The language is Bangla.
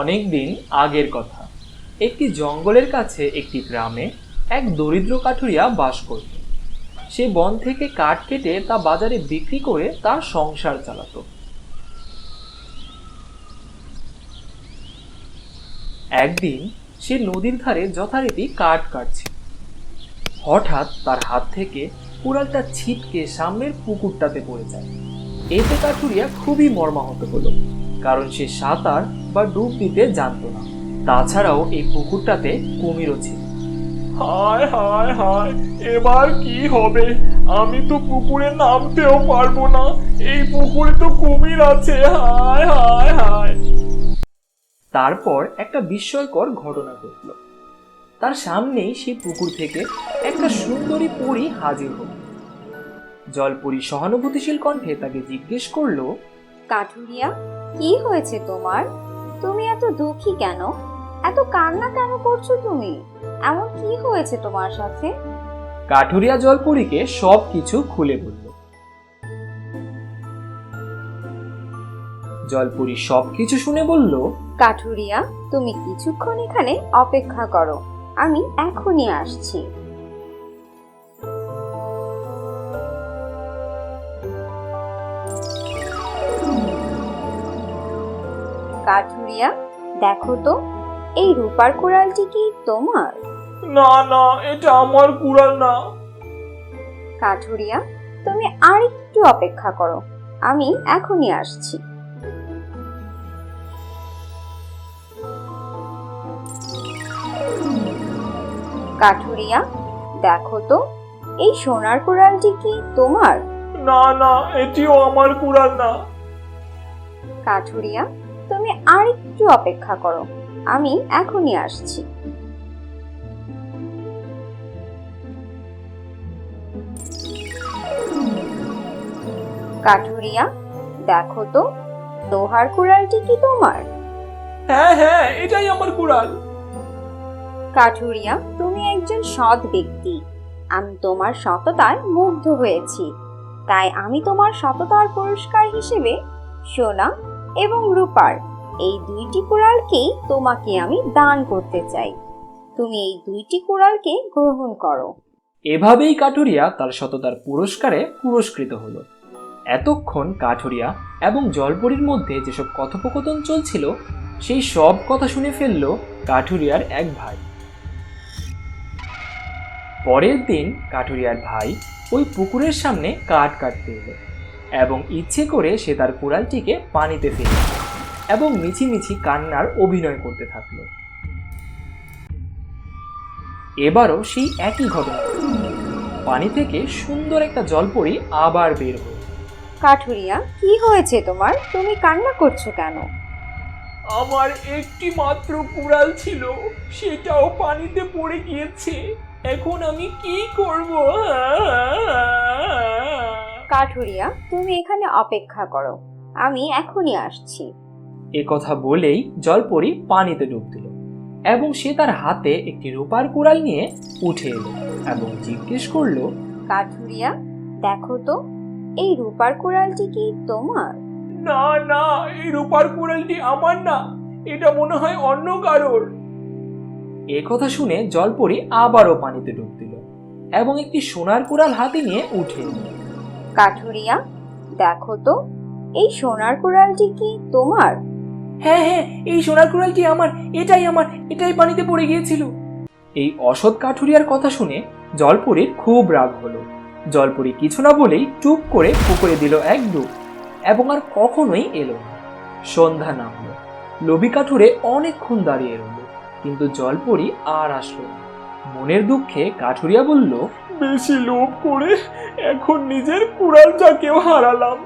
অনেক দিন আগের কথা। একটি জঙ্গলের কাছে একটি গ্রামে এক দরিদ্র কাঠুরিয়া বাস করত। সে বন থেকে কাঠ কেটে তা বাজারে বিক্রি করে তার সংসার চালাতো। একদিন সে নদীর ধারে যথারীতি কাঠ কাটছে। হঠাৎ তার হাত থেকে কুড়ালটা ছিটকে সামনের পুকুরটাতে পড়ে যায়। এতে কাঠুরিয়া খুবই মর্মাহত হলো কারণ সে সাঁতার বা ডুব দিতে জানতো না। তাছাড়াও এই পুকুরটাতে কুমিরও ছিল। হায় হায় হায় এবার কি হবে? আমি তো পুকুরে নামতেও পারব না। এই পুকুরে তো কুমির আছে। হায় হায় হায়। তারপর একটা বিস্ময়কর ঘটনা ঘটল। তার সামনেই সেই পুকুর থেকে একটা সুন্দরী পরী হাজির হল। জলপরি সহানুভূতিশীল কণ্ঠে তাকে জিজ্ঞেস করল কাঠুরিয়া কি হয়েছে তোমার? তুমি এত দুঃখী কেন? এত কান্না কেন করছ তুমি? এমন কি হয়েছে তোমার সাথে? কাঠুরিয়া জলপরীকে সব কিছু খুলে বলল। জলপরি সব কিছু শুনে বলল কাঠুরিয়া তুমি কিছুক্ষণ এখানে অপেক্ষা করো। আমি এখনই আসছি। কাঠুরিয়া দেখো তো এই রূপার কোড়ালটি কি তোমার? না না এটা আমার কুড়াল না। কাঠুরিয়া তুমি আর একটু অপেক্ষা করো আমি এখনই আসছি। কাঠুরিয়া দেখো তো এই সোনার কোড়ালটি কি তোমার? না না এটিও আমার কুড়াল না। কাঠুরিয়া তুমি আর একটু অপেক্ষা করো। আমি এখনই আসছি। কাঠুরিয়া দেখো তো লোহার কুড়ালটি কি তোমার? হ্যাঁ হ্যাঁ এটাই আমার কুড়াল। কাঠুরিয়া তুমি একজন সৎ ব্যক্তি। আমি তোমার সততায় মুগ্ধ হয়েছি। তাই আমি তোমার সততার পুরস্কার হিসেবে সোনা এবং রূপার এই দুইটি কুড়ালকেই তোমাকে আমি দান করতে চাই। তুমি এই দুইটি কুড়ালকে গ্রহণ করো। এভাবেই কাঠুরিয়া তার সততার পুরস্কারে পুরস্কৃত হলো। এতক্ষণ কাঠুরিয়া এবং জলপরির মধ্যে যেসব কথোপকথন চলছিল, সেই সব কথা শুনে ফেলল কাঠুরিয়ার এক ভাই। পরের দিন কাঠুরিয়ার ভাই ওই পুকুরের সামনে কাঠ কাটতে এলো এবং ইচ্ছে করে সে তার কুড়ালটিকে পানিতে ফেলে এবং মিছিমিছি কান্নার অভিনয় করতে থাকল। এবারও সেই একই ঘটনা। পানি থেকে সুন্দর একটা জল জলপরি আবার বের হলো। কাঠুরিয়া কি হয়েছে তোমার? তুমি কান্না করছ কেন? আমার একটি মাত্র কুড়াল ছিল সেটাও পানিতে পড়ে গিয়েছে। এখন আমি কি করব? কাঠুরিয়া তুমি এখানে অপেক্ষা করো। আমি এখনই আসছি। এ কথা বলেই জলপরি পানিতে ডুব দিল এবং সে তার হাতে একটি রূপার কুড়াল নিয়ে উঠে এলো এবং জিজ্ঞেস করল কাঠুরিয়া দেখো তো এই রূপার কোড়ালটি কি তোমার? না না এই রূপার কুড়ালটি আমার না এটা মনে হয় অন্য কারোর। এ কথা শুনে জলপরি আবারও পানিতে ডুব দিল এবং একটি সোনার কুড়াল হাতে নিয়ে উঠে এলো। কাঠুরিয়া দেখো তো এই সোনার কোড়ালটি কি তোমার? হ্যাঁ হ্যাঁ এই সোনার কুড়ালটি আমার এটাই আমার এটাই পানিতে পড়ে গিয়েছিল। এই অসৎ কাঠুরিয়ার কথা শুনে জলপরির খুব রাগ হলো। জলপরি কিছু না বলেই চুপ করে পুকুরে দিল এক ডুব এবং আর কখনোই এলো না। সন্ধ্যা নামলো। লোভী কাঠুরে অনেকক্ষণ দাঁড়িয়ে রইল কিন্তু জলপরি আর আসলো না। মনের দুঃখে কাঠুরিয়া বলল বেশি লোভ করে এখন নিজের কুড়ালটাকেও হারালাম।